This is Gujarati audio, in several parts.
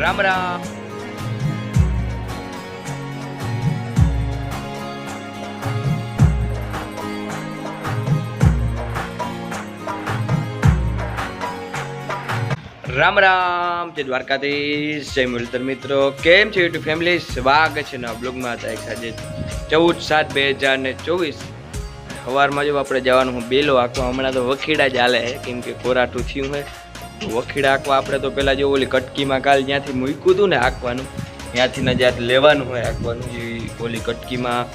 રામ રામ. રામ રામ, જય દ્વારકાધીશ, જય મુરલીધર મિત્રો. કેમ છે યુટ્યુબ ફેમિલી? સ્વાગત છે નવા બ્લોગમાં. હતા એક આજે ચૌદ સાત બે હજાર ને ચોવીસ. સવારમાં જો આપણે જવાનું હું બેલો આખો હમણાં તો વખીડા જ હાલે, કેમ કે કોરાટું થયું હોય. વખીડા આંકવા આપણે તો પહેલાં જેવું ઓલી કટકીમાં કાલ જ્યાંથી મૂક્યું હતું ને આંકવાનું. ત્યાંથી ને જ્યાં લેવાનું હોય આંકવાનું એ ઓલી કટકીમાં,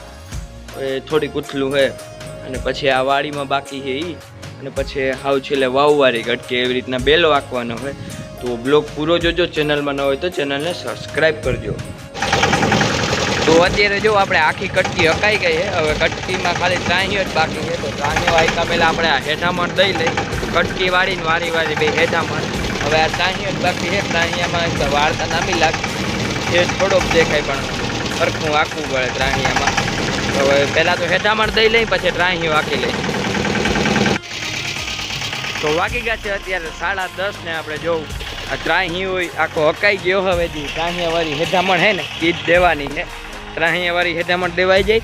એ થોડીક ઉથલું હોય. અને પછી આ વાડીમાં બાકી છે એ અને પછી હાવ છેલ્લે વાવવારી કટકી એવી રીતના બેલો આંકવાનો હોય. તો બ્લોગ પૂરો જોજો, ચેનલમાં ન હોય તો ચેનલને સબસ્ક્રાઈબ કરજો. તો અત્યારે જો આપણે આખી કટકી હકાઈ ગઈ છે. હવે કટકીમાં ખાલી ત્રાહી જ બાકી છે. તો ત્રાહી વાયકા પહેલાં આપણે હેઠામણ દઈ લઈ કટકી વાળીને વારી વારી બે હેઠામણ હવે આ તાહિયા બાકી છે ત્રાહિયામાં વાર્તા નામી લાગે એ થોડોક દેખાય પણ સરખું આખવું પડે ત્રાહિયામાં હવે પહેલાં તો હેઠામણ દઈ લઈ, પછી ત્રાહી વાકી લઈ. તો વાગી ગયા છે અત્યારે સાડા દસ ને આપણે જોવું આ ત્રાહી હોય આખો હકાઈ ગયો હવે જી. ત્રાહિયા વાળી હેઠામણ હે ને એ જ દેવાની છે. ત્રાહિયા વાળી હેઠામણ દેવાઈ જાય,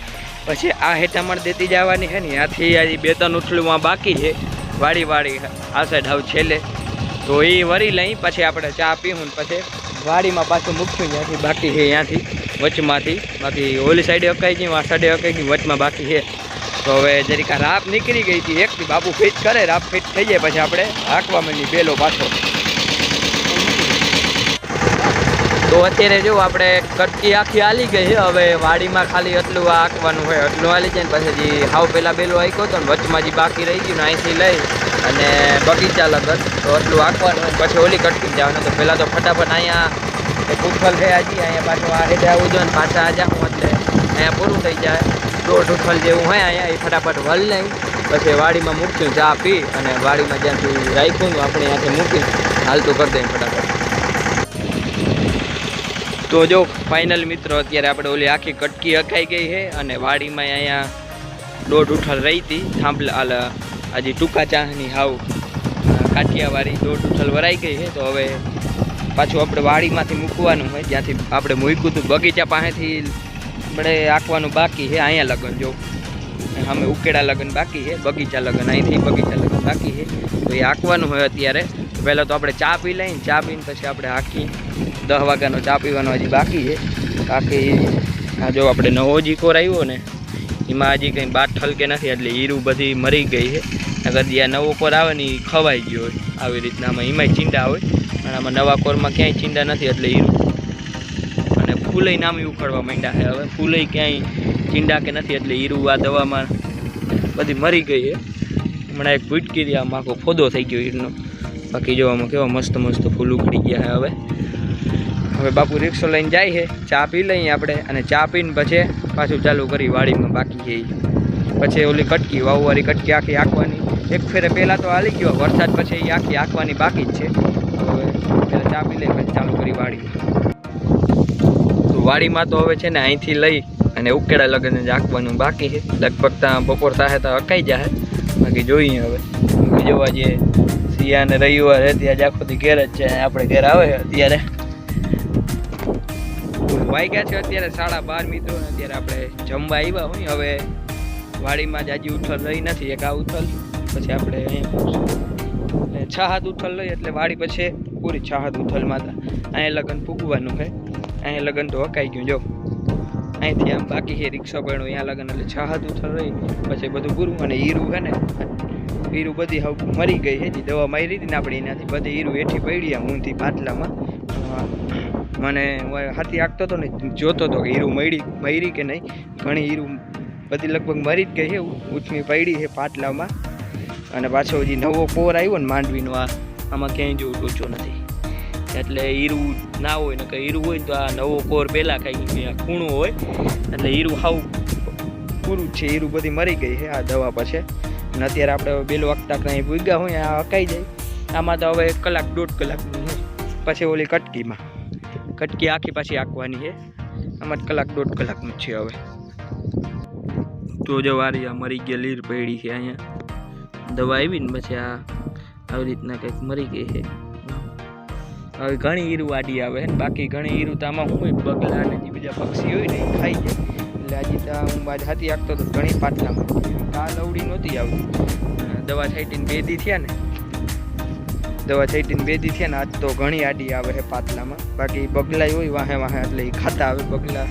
પછી આ હેઠામણ દેતી જવાની છે ને ત્યાંથી આ બે ત્રણ ઉથલુંમાં બાકી છે. વાળી વાળી આ સાઈડ હાવ છેલ્લે. તો એ વરી લઈ, પછી આપણે ચા પીવું પછી વાડીમાં પાછું મૂકશું ત્યાંથી બાકી છે ત્યાંથી વચમાંથી. બાકી ઓલી સાઈડે અકાઈ ગઈ આ સાઈડે અકાઈ ગઈ વચમાં બાકી છે. તો હવે જરીક રાપ નીકળી ગઈ હતી એકથી બાપુ ફિટ કરે, રાપ ફિટ થઈ જાય, પછી આપણે હાંકવા માંડી બેલો પાછો. તો અત્યારે જો આપણે કટકી આખી હાલી ગઈ હવે વાડીમાં ખાલી એટલું આંકવાનું હોય, એટલું હાલી જાય ને પછી જે હાવ પહેલાં બેલો આંક્યો હતો ને વચમાં જે બાકી રહી ગયું ને અહીંથી લઈ અને બગીચા લગન તો એટલું આંકવાનું પછી ઓલી કટકી જવાનું. તો પહેલાં તો ફટાફટ અહીંયા એક ઉથલ છે હજી અહીંયા પાછું આ હેડે આવું જોઈએ પાછા આ જાઉં એટલે અહીંયા પૂરું થઈ જાય. દોઢ ઉથલ જેવું હોય અહીંયા, એ ફટાફટ વલ નહીં પછી વાડીમાં મૂકશું ચા પી અને વાડીમાં જ્યાંથી રાખ્યું આપણે ત્યાંથી મૂકી હાલતું કરી દઈએ ફટાફટ. તો જો ફાઇનલ મિત્રો, અત્યારે આપણે ઓલી આખી કટકી અકાઈ ગઈ છે અને વાડીમાં અહીંયા દોઢ ઉઠલ રહી હતી. થાંભલા હજી ટૂંકા ચાહની હાવ કાઠિયાવાડી દોઢ ઉઠળ વરાઈ ગઈ છે. તો હવે પાછું આપણે વાડીમાંથી મૂકવાનું હોય, જ્યાંથી આપણે મૂક્યું હતું. બગીચા પાસેથી આપણે આંકવાનું બાકી છે, અહીંયા લગ્ન જો. અમે ઉકેડા લગન બાકી છે, બગીચા લગન, અહીંથી બગીચા લગન બાકી છે. તો એ આંકવાનું હોય અત્યારે. પહેલાં તો આપણે ચા પી લઈએ ચા પીને પછી આપણે આખી દસ વાગ્યાનો ચા પીવાનો હજી બાકી છે. બાકી આ જો આપણે નવો જીકોર આવ્યો ને, એમાં હજી કંઈ બાદ ઠલકે નથી, એટલે હીરું બધી મરી ગઈ છે. અગર જે આ નવો કોર આવે ને, એ ખવાઈ ગયો હોય. આવી રીતના આમાં એમાંય ચીંડા હોય. પણ આમાં નવા કોરમાં ક્યાંય ચીંડા નથી, એટલે હીરું. અને ફૂલઈ નામ ઉખડવા માંડ્યા છે. હવે ફૂલે ક્યાંય ચીંડા કે નથી, એટલે હીરું આ દવામાં બધી મરી ગઈ છે. હમણાં એક ભૂટકી આમાં આખો ફોદો થઈ ગયો હીરનો. બાકી જો આમાં કેવા મસ્ત મસ્ત ફૂલ ઉખડી ગયા હે હવે. હવે બાપુ રિક્ષો લઈને જાય છે, ચા પી લઈએ આપણે અને ચા પીને પછી પાછું ચાલુ કરી વાડીમાં બાકી છે પછી ઓલી કટકી, વાવવાળી કટકી આખી આંકવાની એક ફેરે પહેલાં તો હાલી ગયો, વરસાદ પછી એ આખી આંકવાની બાકી જ છે. હવે પહેલાં ચા પી લઈ પછી ચાલુ કરી વાડી તો વાડીમાં તો હવે છે ને અહીંથી લઈ અને ઉકેડા લગ્ન આંકવાનું બાકી છે. લગભગ ત્યાં બપોર થાય તો અકાઈ જાય બાકી જોઈએ હવે. જોવા જઈએ. શિયા અને રવિવાર છે ત્યાં જ આખો દી ઘેર જ છે, આપણે ઘેર આવે અત્યારે. વાગ્યા છે અત્યારે? સાડા બાર મિત્રો, અત્યારે આપણે જમવા આવ્યા હોય, હવે વાડીમાં જ હજી ઉથલ રહી નથી, એક આ ઉથલ, પછી આપણે અહીંયા છ હાથ ઉથલ લઈ એટલે વાડી પછી પૂરી છ હાથ ઉથલમાં હતા. અહીંયા લગન ફૂગવાનું છે, અહીંયા લગન તો હકાઈ ગયું, જો. અહીંથી આમ બાકી છે, રિક્ષા પડ્યું અહીંયા લગન, એટલે છ હાથ ઉથલ રહી, પછી બધું પૂરું, અને હીરું છે ને હીરું બધી હવે મરી ગઈ જે દવા મારી હતી ને આપણે એનાથી બધી હીરું હેઠી પડી આમ ઊંધી પાટલામાં. મને હાથી આખતો હતો ને જોતો હતો કે હીરું મળી મરી કે નહીં. ઘણી હીરું બધી લગભગ મરી જ ગઈ છે ઊંચમી પડી છે પાટલામાં. અને પાછો હજી નવો કોર આવ્યો ને માંડવીનો, આ, આમાં ક્યાંય જેવું ટોચો નથી. એટલે હીરું ના હોય ને કે હીરું હોય તો આ નવો કોર પહેલાં કાંઈ ખૂણું હોય. એટલે હીરું હાવ પૂરું જ છે, હીરું બધી મરી ગઈ છે આ દવા પછી. અને અત્યારે આપણે બેલો વાગતા કંઈ ભૂગ્યા હોય, આ અકાઈ જાય. આમાં તો હવે કલાક, દોઢ કલાકનું છે. પછી ઓલી કટકીમાં. કટકી આખી પાછી આંકવાની છે. આમાં કલાક, દોઢ કલાકનું છે હવે. તો જો વારી આ મરી ગયા લીર પડી છે અહીંયા. દવા આવી ને પછી આ આવી રીતના કંઈક મરી ગઈ છે. હવે ઘણી ઈરું આડી આવે બાકી ઘણી ઈરું તો આમાં હું બગલા અને જે બીજા પક્ષી હોય ને ખાઈ જાય. એટલે આજે હું બાજ હાથી આપતો તો ઘણી પાટલામાં કાલ અવડી નહોતી આવતી. દવા છાંટીને બેદી થયા ને. દવા છાંટીને બેદી થયા ને, આજ તો ઘણી આડી આવે છે પાટલામાં બાકી બગલા હોય વાહે વાહે, એટલે એ ખાતા આવે બગલા.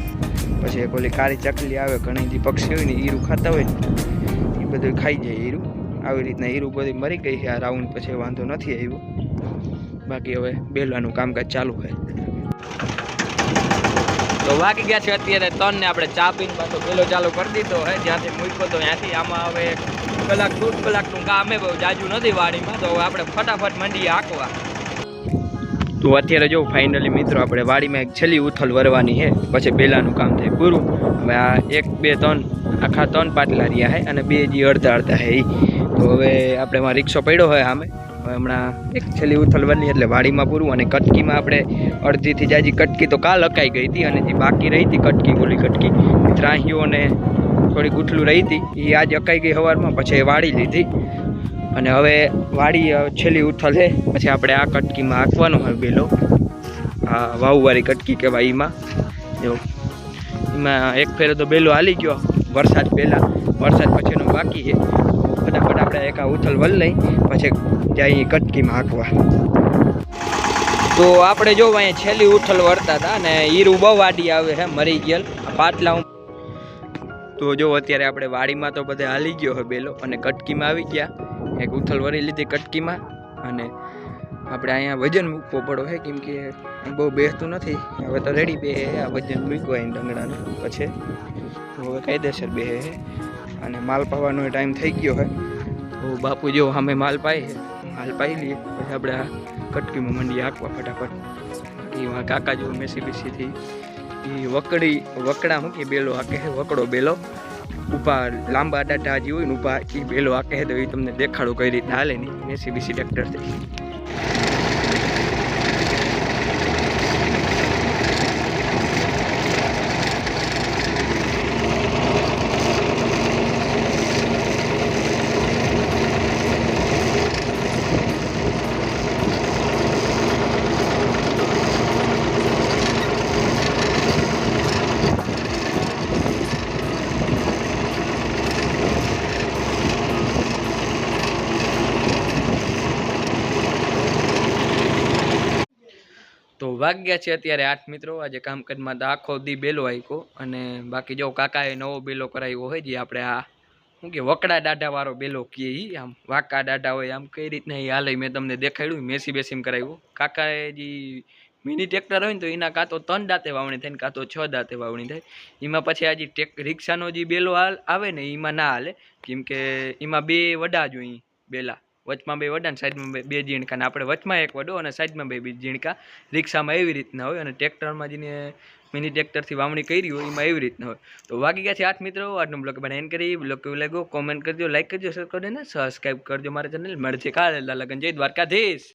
પછી એક ઓલી કાળી ચકલી આવે, ઘણી જે પક્ષી હોય ને હીરું ખાતા હોય ને, એ બધું ખાઈ જાય હીરું. આવી રીતના હીરું બધી મરી ગઈ છે, આ રાઉન્ડ પછી વાંધો નથી આવ્યો. બાકી હવે બેલવાનું કામકાજ ચાલુ છે. તો વાગી ગયા છે અત્યારે ત્રણ ને આપણે ચા પીને પાછો પેલો ચાલુ કરી દીધો. હે, જ્યાંથી મૂક્યો તો ત્યાંથી આમાં હવે કલાક, દોઢ કલાકનું કામ બહુ જાજુ નથી વાડીમાં. તો આપણે ફટાફટ મંડીએ હાંકવા. તો અત્યારે જો ફાઇનલી મિત્રો આપણે વાડીમાં એક છેલ્લી ઉથલ વરવાની છે. પછી પહેલાંનું કામ થાય પૂરું. હવે આ એક, બે, ત્રણ, આખા ત્રણ પાટલા રહ્યા છે અને બે જે અડધા અડધા છે તો હવે આપણે એમાં રિક્ષો પડ્યો હોય હવે હમણાં એક છેલ્લી ઉથલ વરની એટલે વાડીમાં પૂરું અને કટકીમાં આપણે અડધીથી જાજી કટકી તો કાલ અકાઈ ગઈ હતી અને જે બાકી રહી હતી કટકી બોલી કટકી ત્રાહીઓ અને થોડી ગુઠલું રહી હતી, એ આજ અકાઈ ગઈ સવારમાં પછી એ વાળી લીધી. અને હવે વાડી છેલ્લી ઉથલ છે. પછી આપણે આ કટકીમાં આંકવાનો હોય બેલો. આ વાવવાળી કટકી કહેવાય એમાં જો એમાં એક ફેરે તો બેલો હાલી ગયો. વરસાદ પહેલાં. વરસાદ પછીનો બાકી છે. ફટાફટ આપણે એક આ ઉથલ વલ લઈ, પછી જઈએ કટકીમાં હાંકવા. તો આપણે જો અહીંયા છેલ્લી ઉથલ વળતા હતા અને ઈરું બહુ વાડી આવે છે મરી ગયેલ પાટલા તો જો અત્યારે આપણે વાડીમાં તો બધે હાલી ગયો હોય બેલો, અને કટકીમાં આવી ગયા. એક ઉથલ વળી લીધી કટકીમાં, અને આપણે અહીંયા વજન મૂકવો પડો છે કેમ કે બહુ બેસતું નથી. હવે તો રેડી બે આ વજન મૂક્યું અહીં ડંગડાનું પછી હવે કાયદેસર બે અને માલ પાવાનો ટાઈમ થઈ ગયો હોય તો બાપુ જો અમે માલ છે. માલ પાઈ લઈએ. પછી આપણે આ કટકીમાં મંડી હાંકવા ફટાફટ. એવા કાકા જો મેસી બેસીથી એ વકડી, વકડા શું કે બેલો કહે વકડો બેલો. ઊભા લાંબા ડાટા જે હોય ને ઊભા, એ બેલો હાકે કહે તો એ તમને દેખાડો કઈ રીતે હાલે નહીં મેસી બેસી ટ્રેક્ટરથી વાગ્યા છે અત્યારે આઠ મિત્રો. આજે કામકાજમાં તો આખો દી બેલો આવ્યો અને બાકી જો કાકાએ નવો બેલો કરાવ્યો હોય જે આપણે આ શું કે વકડા દાઢાવાળો બેલો કીએ એ આમ વાંકા દાઢા હોય, આમ કઈ રીતના એ હાલે મેં તમને દેખાડ્યું મેસી બેસીમ કરાવ્યું. કાકાએ જે મિની ટ્રેક્ટર હોય ને તો એના કાં તો ત્રણ દાંતે વાવણી થાય ને કાં તો છ દાંતે વાવણી થાય. એમાં પછી આ જે ટેક રિક્ષાનો જે બેલો હાલ આવે ને એમાં ના હાલે. કેમ કે એમાં બે વડા જોઈએ બેલા. વચમાં બે વડા અને સાઈડમાં બે ઝીણકા આપણે વચમાં એક વડો અને સાઈડમાં બે બે ઝીણકા રિક્ષામાં એવી રીતના હોય અને ટ્રેક્ટરમાં જેને મિની ટ્રેક્ટરથી વાવણી કરી હોય, એમાં એવી રીતના હોય. તો વાગી ગયા છે આઠ મિત્રો, આજનો બ્લોગ બનાવીને એન કરી બ્લોગ કેવું લાગ્યો? કોમેન્ટ કરજો લાઈક કરજો શેર કરજો ને સબસ્ક્રાઈબ કરજો મારા ચેનલ મળશે કાલે. લગન જય દ્વારકાધીશ.